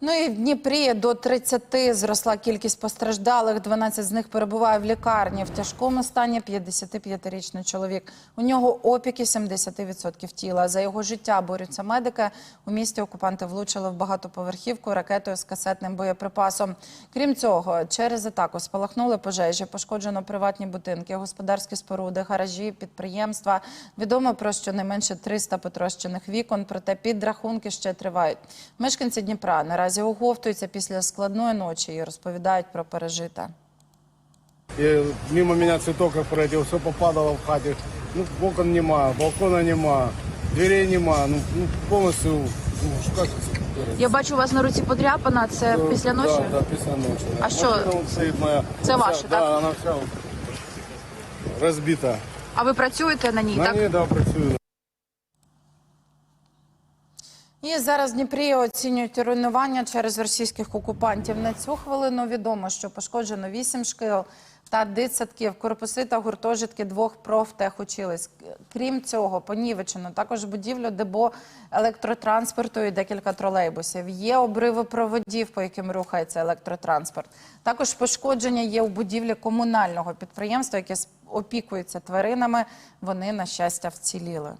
Ну і в Дніпрі до 30 зросла кількість постраждалих. 12 з них перебуває в лікарні. В тяжкому стані 55-річний чоловік. У нього опіки 70% тіла. За його життя борються медики. У місті окупанти влучили в багатоповерхівку ракетою з касетним боєприпасом. Крім цього, через атаку спалахнули пожежі, пошкоджено приватні будинки, господарські споруди, гаражі, підприємства. Відомо про щонайменше 300 потрощених вікон, проте підрахунки ще тривають. Мешканці Дніпра наразі оговтуються після складної ночі і розповідають про пережите. И мимо меня цветок как пролетел, все попадало в хате. Ну, окон нема, балкона нема, дверей нема. Ну, ну полностью, ну, как сказать? Я бачу у вас на руці подряпана. Це Ну, після ночі. Да, да, після ночі. А що? Машина моя. Це вся- ваша, да, так? вона вся розбита. А ви працюєте на ній? На так? ній, да, працюю. І зараз в Дніпрі оцінюють руйнування через російських окупантів. На цю хвилину відомо, що пошкоджено 8 шкіл та дитсадків, корпуси та гуртожитки двох профтехучилищ. Крім цього, понівечено також будівлю депо електротранспорту і декілька тролейбусів. Є обриви проводів, по яким рухається електротранспорт. Також пошкодження є у будівлі комунального підприємства, яке опікується тваринами. Вони, на щастя, вціліли.